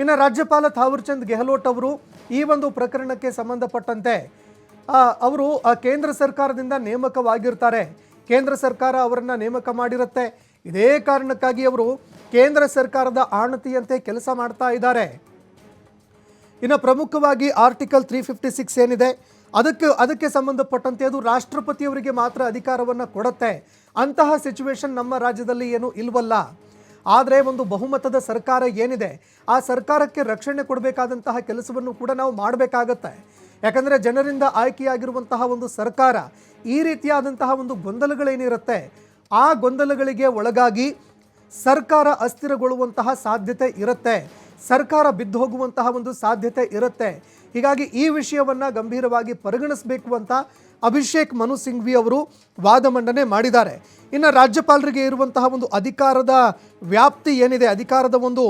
ಇನ್ನು ರಾಜ್ಯಪಾಲ ಥಾವರ್ಚಂದ್ ಗೆಹ್ಲೋಟ್ ಅವರು ಈ ಒಂದು ಪ್ರಕರಣಕ್ಕೆ ಸಂಬಂಧಪಟ್ಟಂತೆ ಅವರು ಕೇಂದ್ರ ಸರ್ಕಾರದಿಂದ ನೇಮಕವಾಗಿರ್ತಾರೆ. ಕೇಂದ್ರ ಸರ್ಕಾರ ಅವರನ್ನು ನೇಮಕ ಮಾಡಿರುತ್ತೆ. ಇದೇ ಕಾರಣಕ್ಕಾಗಿ ಅವರು ಕೇಂದ್ರ ಸರ್ಕಾರದ ಆಣತಿಯಂತೆ ಕೆಲಸ ಮಾಡ್ತಾ ಇದ್ದಾರೆ. ಇನ್ನು ಪ್ರಮುಖವಾಗಿ ಆರ್ಟಿಕಲ್ ತ್ರೀ ಫಿಫ್ಟಿ ಸಿಕ್ಸ್ ಏನಿದೆ, ಅದಕ್ಕೆ ಅದಕ್ಕೆ ಸಂಬಂಧಪಟ್ಟಂತೆ ಅದು ರಾಷ್ಟ್ರಪತಿಯವರಿಗೆ ಮಾತ್ರ ಅಧಿಕಾರವನ್ನು ಕೊಡುತ್ತೆ. ಅಂತಹ ಸಿಚುವೇಶನ್ ನಮ್ಮ ರಾಜ್ಯದಲ್ಲಿ ಏನು ಇಲ್ವಲ್ಲ. ಆದರೆ ಒಂದು ಬಹುಮತದ ಸರ್ಕಾರ ಏನಿದೆ, ಆ ಸರ್ಕಾರಕ್ಕೆ ರಕ್ಷಣೆ ಕೊಡಬೇಕಾದಂತಹ ಕೆಲಸವನ್ನು ಕೂಡ ನಾವು ಮಾಡಬೇಕಾಗತ್ತೆ. ಯಾಕಂದರೆ ಜನರಿಂದ ಆಯ್ಕೆಯಾಗಿರುವಂತಹ ಒಂದು ಸರ್ಕಾರ ಈ ರೀತಿಯಾದಂತಹ ಒಂದು ಗೊಂದಲಗಳೇನಿರುತ್ತೆ, ಆ ಗೊಂದಲಗಳಿಗೆ ಒಳಗಾಗಿ ಸರ್ಕಾರ ಅಸ್ಥಿರಗೊಳ್ಳುವಂತಹ ಸಾಧ್ಯತೆ ಇರುತ್ತೆ. ಸರ್ಕಾರ ಬಿದ್ದು ಹೋಗುವಂತಹ ಒಂದು ಸಾಧ್ಯತೆ ಇರುತ್ತೆ. ಹೀಗಾಗಿ ಈ ವಿಷಯವನ್ನ ಗಂಭೀರವಾಗಿ ಪರಿಗಣಿಸಬೇಕು ಅಂತ ಅಭಿಷೇಕ್ ಮನು ಸಿಂಘ್ವಿ ಅವರು ವಾದ ಮಂಡನೆ ಮಾಡಿದ್ದಾರೆ. ಇನ್ನು ರಾಜ್ಯಪಾಲರಿಗೆ ಇರುವಂತಹ ಒಂದು ಅಧಿಕಾರದ ವ್ಯಾಪ್ತಿ ಏನಿದೆ, ಅಧಿಕಾರದ ಒಂದು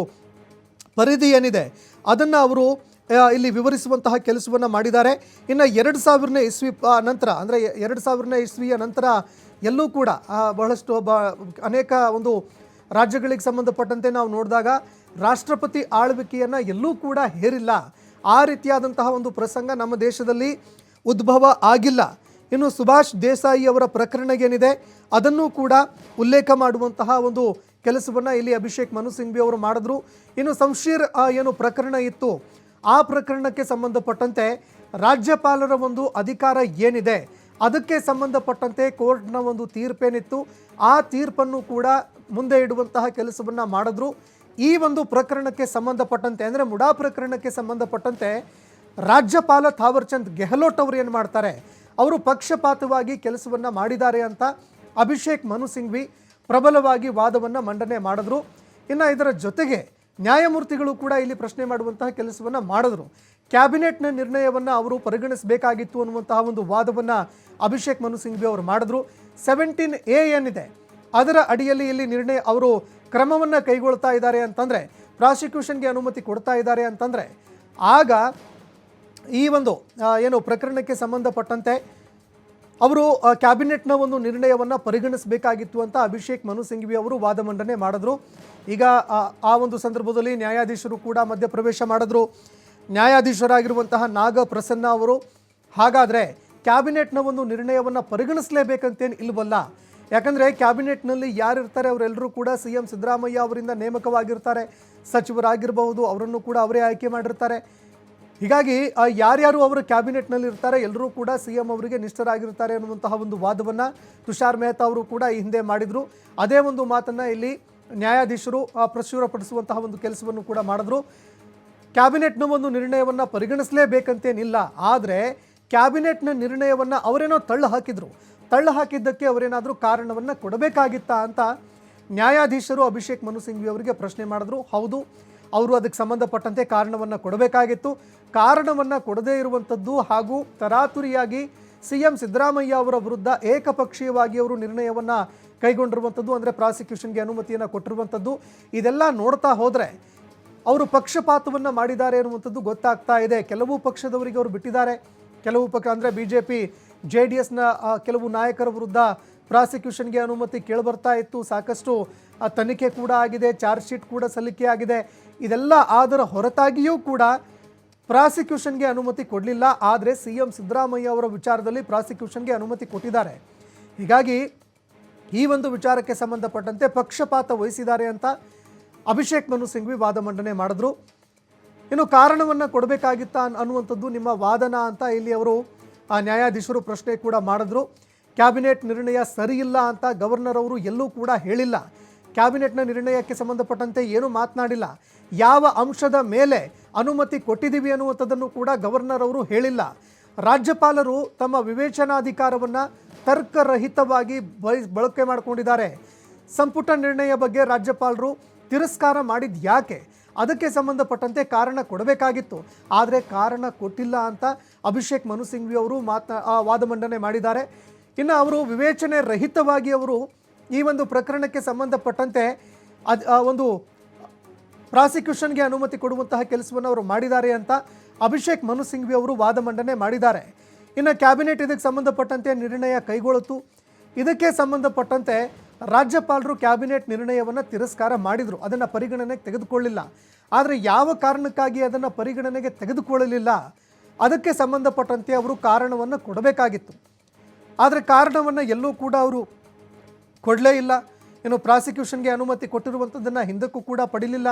ಪರಿಧಿ ಏನಿದೆ, ಅದನ್ನು ಅವರು ಇಲ್ಲಿ ವಿವರಿಸುವಂತಹ ಕೆಲಸವನ್ನು ಮಾಡಿದ್ದಾರೆ. ಇನ್ನು ಎರಡು ಸಾವಿರನೇ ಇಸ್ವಿ ನಂತರ, ಅಂದರೆ ಎರಡು ಸಾವಿರನೇ ಇಸ್ವಿಯ ನಂತರ ಎಲ್ಲೂ ಕೂಡ ಬಹಳಷ್ಟು ಬ, ಅನೇಕ ಒಂದು ರಾಜ್ಯಗಳಿಗೆ ಸಂಬಂಧಪಟ್ಟಂತೆ ನಾವು ನೋಡಿದಾಗ ರಾಷ್ಟ್ರಪತಿ ಆಳ್ವಿಕೆಯನ್ನು ಎಲ್ಲೂ ಕೂಡ ಹೇರಿಲ್ಲ. ಆ ರೀತಿಯಾದಂತಹ ಒಂದು ಪ್ರಸಂಗ ನಮ್ಮ ದೇಶದಲ್ಲಿ ಉದ್ಭವ ಆಗಿಲ್ಲ. ಇನ್ನು ಸುಭಾಷ್ ದೇಸಾಯಿ ಅವರ ಪ್ರಕರಣ ಏನಿದೆ ಅದನ್ನು ಕೂಡ ಉಲ್ಲೇಖ ಮಾಡುವಂತಹ ಒಂದು ಕೆಲಸವನ್ನು ಇಲ್ಲಿ ಅಭಿಷೇಕ್ ಮನು ಸಿಂಘ್ವಿ ಅವರು ಮಾಡಿದ್ರು. ಇನ್ನು ಸಂಶೀರ್ ಏನು ಪ್ರಕರಣ ಇತ್ತು, ಆ ಪ್ರಕರಣಕ್ಕೆ ಸಂಬಂಧಪಟ್ಟಂತೆ ರಾಜ್ಯಪಾಲರ ಒಂದು ಅಧಿಕಾರ ಏನಿದೆ, ಅದಕ್ಕೆ ಸಂಬಂಧಪಟ್ಟಂತೆ ಕೋರ್ಟ್ನ ಒಂದು ತೀರ್ಪೇನಿತ್ತು. ಆ ತೀರ್ಪನ್ನು ಕೂಡ ಮುಂದೆ ಇಡುವಂತಹ ಕೆಲಸವನ್ನು ಮಾಡಿದ್ರು. ಈ ಒಂದು ಪ್ರಕರಣಕ್ಕೆ ಸಂಬಂಧಪಟ್ಟಂತೆ, ಅಂದರೆ ಮುಡಾ ಪ್ರಕರಣಕ್ಕೆ ಸಂಬಂಧಪಟ್ಟಂತೆ ರಾಜ್ಯಪಾಲ ಥಾವರ್ಚಂದ್ ಗೆಹ್ಲೋಟ್ ಅವರು ಏನು ಮಾಡ್ತಾರೆ? ಅವರು ಪಕ್ಷಪಾತವಾಗಿ ಕೆಲಸವನ್ನು ಮಾಡಿದ್ದಾರೆ ಅಂತ ಅಭಿಷೇಕ್ ಮನು ಸಿಂಘ್ವಿ ಪ್ರಬಲವಾಗಿ ವಾದವನ್ನು ಮಂಡನೆ ಮಾಡಿದ್ರು. ಇನ್ನು ಇದರ ಜೊತೆಗೆ ನ್ಯಾಯಮೂರ್ತಿಗಳು ಕೂಡ ಇಲ್ಲಿ ಪ್ರಶ್ನೆ ಮಾಡುವಂತಹ ಕೆಲಸವನ್ನು ಮಾಡಿದ್ರು. ಕ್ಯಾಬಿನೆಟ್ನ ನಿರ್ಣಯವನ್ನು ಅವರು ಪರಿಗಣಿಸಬೇಕಾಗಿತ್ತು ಅನ್ನುವಂತಹ ಒಂದು ವಾದವನ್ನು ಅಭಿಷೇಕ್ ಮನು ಸಿಂಘ್ವಿ ಅವರು ಮಾಡಿದ್ರು. ಸೆವೆಂಟೀನ್ ಎ ಏನಿದೆ, ಅದರ ಅಡಿಯಲ್ಲಿ ಇಲ್ಲಿ ನಿರ್ಣಯ, ಅವರು ಕ್ರಮವನ್ನು ಕೈಗೊಳ್ತಾ ಇದ್ದಾರೆ ಅಂತಂದರೆ ಪ್ರಾಸಿಕ್ಯೂಷನ್ಗೆ ಅನುಮತಿ ಕೊಡ್ತಾ ಇದ್ದಾರೆ ಅಂತಂದರೆ ಆಗ ಈ ಒಂದು ಏನು ಪ್ರಕರಣಕ್ಕೆ ಸಂಬಂಧಪಟ್ಟಂತೆ ಅವರು ಕ್ಯಾಬಿನೆಟ್ನ ಒಂದು ನಿರ್ಣಯವನ್ನು ಪರಿಗಣಿಸಬೇಕಾಗಿತ್ತು ಅಂತ ಅಭಿಷೇಕ್ ಮನು ಸಿಂಘ್ವಿ ಅವರು ವಾದ ಮಂಡನೆ ಮಾಡಿದ್ರು. ಈಗ ಆ, ಒಂದು ಸಂದರ್ಭದಲ್ಲಿ ನ್ಯಾಯಾಧೀಶರು ಕೂಡ ಮಧ್ಯಪ್ರವೇಶ ಮಾಡಿದ್ರು. ನ್ಯಾಯಾಧೀಶರಾಗಿರುವಂತಹ ನಾಗ ಪ್ರಸನ್ನ ಅವರು ಹಾಗಾದರೆ ಕ್ಯಾಬಿನೆಟ್ನ ಒಂದು ನಿರ್ಣಯವನ್ನು ಪರಿಗಣಿಸಲೇಬೇಕಂತೇನು ಇಲ್ವಲ್ಲ? ಯಾಕಂದರೆ ಕ್ಯಾಬಿನೆಟ್ನಲ್ಲಿ ಯಾರಿರ್ತಾರೆ ಅವರೆಲ್ಲರೂ ಕೂಡ ಸಿ ಎಂ ಸಿದ್ದರಾಮಯ್ಯ ಅವರಿಂದ ನೇಮಕವಾಗಿರ್ತಾರೆ. ಸಚಿವರಾಗಿರಬಹುದು, ಅವರನ್ನು ಕೂಡ ಅವರೇ ಆಯ್ಕೆ ಮಾಡಿರ್ತಾರೆ. ಹೀಗಾಗಿ ಯಾರ್ಯಾರು ಅವರು ಕ್ಯಾಬಿನೆಟ್ನಲ್ಲಿ ಇರ್ತಾರೆ ಎಲ್ಲರೂ ಕೂಡ ಸಿ ಎಂ ಅವರಿಗೆ ನಿಷ್ಠರಾಗಿರ್ತಾರೆ ಅನ್ನುವಂತಹ ಒಂದು ವಾದವನ್ನು ತುಷಾರ್ ಮೆಹ್ತಾ ಅವರು ಕೂಡ ಈ ಹಿಂದೆ ಮಾಡಿದರು. ಅದೇ ಒಂದು ಮಾತನ್ನು ಇಲ್ಲಿ ನ್ಯಾಯಾಧೀಶರು ಪ್ರಚುರಪಡಿಸುವಂತಹ ಒಂದು ಕೆಲಸವನ್ನು ಕೂಡ ಮಾಡಿದ್ರು. ಕ್ಯಾಬಿನೆಟ್ನ ಒಂದು ನಿರ್ಣಯವನ್ನು ಪರಿಗಣಿಸಲೇಬೇಕಂತೇನಿಲ್ಲ, ಆದರೆ ಕ್ಯಾಬಿನೆಟ್ನ ನಿರ್ಣಯವನ್ನು ಅವರೇನೋ ತಳ್ಳು ಹಾಕಿದ್ರು. ತಳ್ಳು ಹಾಕಿದ್ದಕ್ಕೆ ಅವರೇನಾದರೂ ಕಾರಣವನ್ನು ಕೊಡಬೇಕಾಗಿತ್ತಾ ಅಂತ ನ್ಯಾಯಾಧೀಶರು ಅಭಿಷೇಕ್ ಮನು ಸಿಂಘ್ವಿ ಅವರಿಗೆ ಪ್ರಶ್ನೆ ಮಾಡಿದ್ರು. ಹೌದು, ಅವರು ಅದಕ್ಕೆ ಸಂಬಂಧಪಟ್ಟಂತೆ ಕಾರಣವನ್ನು ಕೊಡಬೇಕಾಗಿತ್ತು. ಕಾರಣವನ್ನು ಕೊಡದೇ ಇರುವಂಥದ್ದು ಹಾಗೂ ತರಾತುರಿಯಾಗಿ ಸಿ ಎಂ ಸಿದ್ದರಾಮಯ್ಯ ಅವರ ವಿರುದ್ಧ ಏಕಪಕ್ಷೀಯವಾಗಿ ಅವರು ನಿರ್ಣಯವನ್ನು ಕೈಗೊಂಡಿರುವಂಥದ್ದು, ಅಂದರೆ ಪ್ರಾಸಿಕ್ಯೂಷನ್ಗೆ ಅನುಮತಿಯನ್ನು ಕೊಟ್ಟಿರುವಂಥದ್ದು, ಇದೆಲ್ಲ ನೋಡ್ತಾ ಹೋದರೆ ಅವರು ಪಕ್ಷಪಾತವನ್ನು ಮಾಡಿದ್ದಾರೆ ಅನ್ನುವಂಥದ್ದು ಗೊತ್ತಾಗ್ತಾ ಇದೆ. ಕೆಲವು ಪಕ್ಷದವರಿಗೆ ಅವರು ಬಿಟ್ಟಿದ್ದಾರೆ. ಕೆಲವು ಪಕ್ಷ ಅಂದರೆ B J P J D ಎಸ್ನ ಕೆಲವು ನಾಯಕರ ವಿರುದ್ಧ ಪ್ರಾಸಿಕ್ಯೂಷನ್ಗೆ ಅನುಮತಿ ಕೇಳಿಬರ್ತಾ ಇತ್ತು. ಸಾಕಷ್ಟು ತನಿಖೆ ಕೂಡ ಆಗಿದೆ, ಚಾರ್ಜ್ ಶೀಟ್ ಕೂಡ ಸಲ್ಲಿಕೆ ಆಗಿದೆ. ಇದೆಲ್ಲ ಆದರ ಹೊರತಾಗಿಯೂ ಕೂಡ ಪ್ರಾಸಿಕ್ಯೂಷನ್ಗೆ ಅನುಮತಿ ಕೊಡಲಿಲ್ಲ. ಆದರೆ ಸಿ ಎಂ ಸಿದ್ದರಾಮಯ್ಯ ಅವರ ವಿಚಾರದಲ್ಲಿ ಪ್ರಾಸಿಕ್ಯೂಷನ್ಗೆ ಅನುಮತಿ ಕೊಟ್ಟಿದ್ದಾರೆ. ಹೀಗಾಗಿ ಈ ಒಂದು ವಿಚಾರಕ್ಕೆ ಸಂಬಂಧಪಟ್ಟಂತೆ ಪಕ್ಷಪಾತ ವಹಿಸಿದ್ದಾರೆ ಅಂತ ಅಭಿಷೇಕ್ ಮನು ಸಿಂಘ್ವಿ ವಾದ ಮಂಡನೆ ಮಾಡಿದ್ರು. ಇನ್ನು ಕಾರಣವನ್ನು ಕೊಡಬೇಕಾಗಿತ್ತಾ ಅನ್- ಅನ್ನುವಂಥದ್ದು ನಿಮ್ಮ ವಾದನ ಅಂತ ಇಲ್ಲಿ ಅವರು ಆ ನ್ಯಾಯಾಧೀಶರು ಪ್ರಶ್ನೆ ಕೂಡ ಮಾಡಿದ್ರು. ಕ್ಯಾಬಿನೆಟ್ ನಿರ್ಣಯ ಸರಿಯಿಲ್ಲ ಅಂತ ಗವರ್ನರ್ ಅವರು ಎಲ್ಲೂ ಕೂಡ ಹೇಳಿಲ್ಲ. ಕ್ಯಾಬಿನೆಟ್ನ ನಿರ್ಣಯಕ್ಕೆ ಸಂಬಂಧಪಟ್ಟಂತೆ ಏನೂ ಮಾತನಾಡಿಲ್ಲ. ಯಾವ ಅಂಶದ ಮೇಲೆ ಅನುಮತಿ ಕೊಟ್ಟಿದ್ದೀವಿ ಅನ್ನುವಂಥದ್ದನ್ನು ಕೂಡ ಗವರ್ನರ್ ಅವರು ಹೇಳಿಲ್ಲ. ರಾಜ್ಯಪಾಲರು ತಮ್ಮ ವಿವೇಚನಾಧಿಕಾರವನ್ನು ತರ್ಕರಹಿತವಾಗಿ ಬಳಕೆ ಮಾಡಿಕೊಂಡಿದ್ದಾರೆ. ಸಂಪುಟ ನಿರ್ಣಯ ಬಗ್ಗೆ ರಾಜ್ಯಪಾಲರು ತಿರಸ್ಕಾರ ಮಾಡಿದ ಯಾಕೆ ಅದಕ್ಕೆ ಸಂಬಂಧಪಟ್ಟಂತೆ ಕಾರಣ ಕೊಡಬೇಕಾಗಿತ್ತು. ಆದರೆ ಕಾರಣ ಕೊಟ್ಟಿಲ್ಲ ಅಂತ ಅಭಿಷೇಕ್ ಮನು ಸಿಂಘ್ವಿ ಅವರು ಮಾತನಾ ವಾದ ಮಂಡನೆ ಮಾಡಿದ್ದಾರೆ. ಇನ್ನು ಅವರು ವಿವೇಚನೆ ರಹಿತವಾಗಿ ಅವರು ಈ ಒಂದು ಪ್ರಕರಣಕ್ಕೆ ಸಂಬಂಧಪಟ್ಟಂತೆ ಅದು ಒಂದು ಪ್ರಾಸಿಕ್ಯೂಷನ್ಗೆ ಅನುಮತಿ ಕೊಡುವಂತಹ ಕೆಲಸವನ್ನು ಅವರು ಮಾಡಿದ್ದಾರೆ ಅಂತ ಅಭಿಷೇಕ್ ಮನು ಸಿಂಘ್ವಿ ಅವರು ವಾದ ಮಂಡನೆ ಮಾಡಿದ್ದಾರೆ. ಇನ್ನು ಕ್ಯಾಬಿನೆಟ್ ಇದಕ್ಕೆ ಸಂಬಂಧಪಟ್ಟಂತೆ ನಿರ್ಣಯ ಕೈಗೊಳ್ಳುತ್ತು. ಇದಕ್ಕೆ ಸಂಬಂಧಪಟ್ಟಂತೆ ರಾಜ್ಯಪಾಲರು ಕ್ಯಾಬಿನೆಟ್ ನಿರ್ಣಯವನ್ನು ತಿರಸ್ಕಾರ ಮಾಡಿದರು. ಅದನ್ನು ಪರಿಗಣನೆಗೆ ತೆಗೆದುಕೊಳ್ಳಿಲ್ಲ. ಆದರೆ ಯಾವ ಕಾರಣಕ್ಕಾಗಿ ಅದನ್ನು ಪರಿಗಣನೆಗೆ ತೆಗೆದುಕೊಳ್ಳಲಿಲ್ಲ? ಅದಕ್ಕೆ ಸಂಬಂಧಪಟ್ಟಂತೆ ಅವರು ಕಾರಣವನ್ನು ಕೊಡಬೇಕಾಗಿತ್ತು. ಆದರೆ ಕಾರಣವನ್ನು ಎಲ್ಲೂ ಕೂಡ ಅವರು ಕೊಡಲೇ ಇಲ್ಲ. ಇನ್ನು ಪ್ರಾಸಿಕ್ಯೂಷನ್ಗೆ ಅನುಮತಿ ಕೊಟ್ಟಿರುವಂಥದ್ದನ್ನು ಹಿಂದಕ್ಕೂ ಕೂಡ ಪಡಿಲಿಲ್ಲ.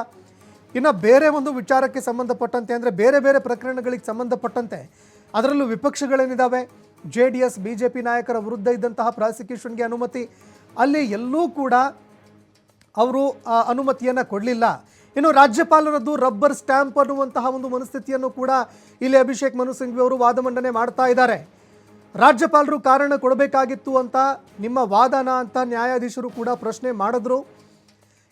ಇನ್ನು ಬೇರೆ ಒಂದು ವಿಚಾರಕ್ಕೆ ಸಂಬಂಧಪಟ್ಟಂತೆ ಅಂದರೆ ಬೇರೆ ಬೇರೆ ಪ್ರಕರಣಗಳಿಗೆ ಸಂಬಂಧಪಟ್ಟಂತೆ ಅದರಲ್ಲೂ ವಿಪಕ್ಷಗಳೇನಿದ್ದಾವೆ J D S, B J P ನಾಯಕರ ವಿರುದ್ಧ ಇದ್ದಂತಹ ಪ್ರಾಸಿಕ್ಯೂಷನ್ಗೆ ಅನುಮತಿ ಅಲ್ಲಿ ಎಲ್ಲೂ ಕೂಡ ಅವರು ಆ ಅನುಮತಿಯನ್ನು ಕೊಡಲಿಲ್ಲ. ಇನ್ನು ರಾಜ್ಯಪಾಲರದ್ದು ರಬ್ಬರ್ ಸ್ಟ್ಯಾಂಪ್ ಅನ್ನುವಂತಹ ಒಂದು ಮನಸ್ಥಿತಿಯನ್ನು ಕೂಡ ಇಲ್ಲಿ ಅಭಿಷೇಕ್ ಮನು ಸಿಂಘ್ವಿ ಅವರು ವಾದ ಮಂಡನೆ ಮಾಡ್ತಾ ಇದ್ದಾರೆ. ರಾಜ್ಯಪಾಲರು ಕಾರಣ ಕೊಡಬೇಕಾಗಿತ್ತು ಅಂತ ನಿಮ್ಮ ವಾದನ ಅಂತ ನ್ಯಾಯಾಧೀಶರು ಕೂಡ ಪ್ರಶ್ನೆ ಮಾಡಿದ್ರು.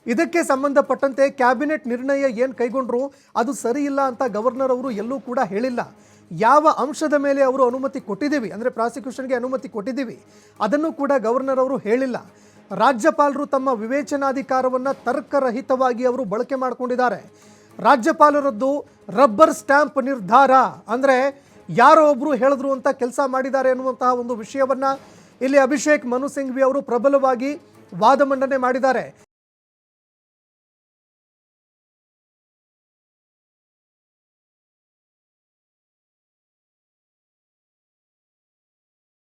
ಇದಕ್ಕೆ ಸಂಬಂಧಪಟ್ಟಂತೆ ಕ್ಯಾಬಿನೆಟ್ ನಿರ್ಣಯ ಏನು ಕೈಗೊಂಡ್ರು, ಅದು ಸರಿ ಇಲ್ಲ ಅಂತ ಗವರ್ನರ್ ಅವರು ಎಲ್ಲೂ ಕೂಡ ಹೇಳಿಲ್ಲ. ಯಾವ ಅಂಶದ ಮೇಲೆ ಅವರು ಅನುಮತಿ ಕೊಟ್ಟಿದ್ದೀವಿ, ಅಂದರೆ ಪ್ರಾಸಿಕ್ಯೂಷನ್ಗೆ ಅನುಮತಿ ಕೊಟ್ಟಿದ್ದೀವಿ, ಅದನ್ನು ಕೂಡ ಗವರ್ನರ್ ಅವರು ಹೇಳಿಲ್ಲ. ರಾಜ್ಯಪಾಲರು ತಮ್ಮ ವಿವೇಚನಾಧಿಕಾರವನ್ನು ತರ್ಕರಹಿತವಾಗಿ ಅವರು ಬಳಕೆ ಮಾಡಿಕೊಂಡಿದ್ದಾರೆ. ರಾಜ್ಯಪಾಲರದ್ದು ರಬ್ಬರ್ ಸ್ಟ್ಯಾಂಪ್ ನಿರ್ಧಾರ, ಅಂದರೆ ಯಾರೋ ಒಬ್ಬರು ಹೇಳಿದ್ರು ಅಂತ ಕೆಲಸ ಮಾಡಿದ್ದಾರೆ ಎನ್ನುವಂತಹ ಒಂದು ವಿಷಯವನ್ನು ಇಲ್ಲಿ ಅಭಿಷೇಕ್ ಮನು ಸಿಂಘ್ವಿ ಅವರು ಪ್ರಬಲವಾಗಿ ವಾದ ಮಂಡನೆ ಮಾಡಿದ್ದಾರೆ.